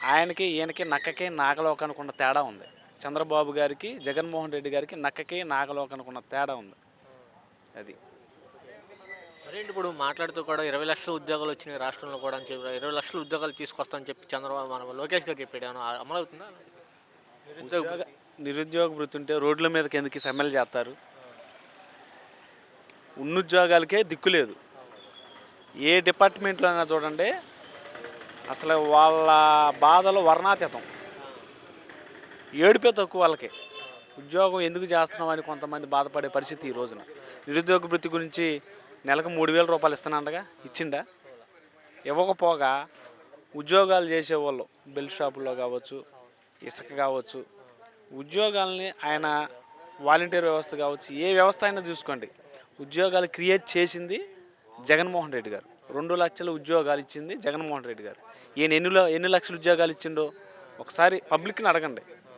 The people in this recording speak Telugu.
ఆయనకి ఈయనకి నక్కకి నాగలోకానికి ఉన్న తేడా ఉంది. చంద్రబాబు గారికి జగన్మోహన్ రెడ్డి గారికి నక్కకి నాగలోకానికి ఉన్న తేడా ఉంది. అది. మరేంటి ఇప్పుడు మాట్లాడుతూ కూడా ఇరవై లక్షల ఉద్యోగాలు వచ్చినాయి రాష్ట్రంలో కూడా అని చెప్పి ఇరవై లక్షల ఉద్యోగాలు తీసుకొస్తామని చెప్పి చంద్రబాబు మన లోకేష్ గారు చెప్పాడు ఏమన్నా అమలవుతుందా నిరుద్యోగ నిరుద్యోగ వృత్తి ఉంటే రోడ్ల మీదకి ఎందుకు సమ్మెలు చేస్తారు? ఉన్నుద్యోగాలకే దిక్కు లేదు. ఏ డిపార్ట్మెంట్లో అయినా చూడండి అసలు వాళ్ళ బాధలు వర్ణాతీతం. ఏడిపే తక్కువ వాళ్ళకి. ఉద్యోగం ఎందుకు చేస్తున్నాం అని కొంతమంది బాధపడే పరిస్థితి ఈ రోజున. నిరుద్యోగ వృత్తి గురించి నెలకు మూడు వేల రూపాయలు ఇస్తానండగా ఇచ్చిండా? ఇవ్వకపోగా ఉద్యోగాలు చేసేవాళ్ళు బెల్ షాపుల్లో కావచ్చు ఇసుక కావచ్చు ఉద్యోగాల్ని ఆయన వాలంటీర్ వ్యవస్థ కావచ్చు ఏ వ్యవస్థ అయినా చూసుకోండి. ఉద్యోగాలు క్రియేట్ చేసింది జగన్మోహన్ రెడ్డి గారు. రెండు లక్షల ఉద్యోగాలు ఇచ్చింది జగన్మోహన్ రెడ్డి గారు. ఈయన ఎన్ని ఎన్ని లక్షల ఉద్యోగాలు ఇచ్చిండో ఒకసారి పబ్లిక్ని అడగండి.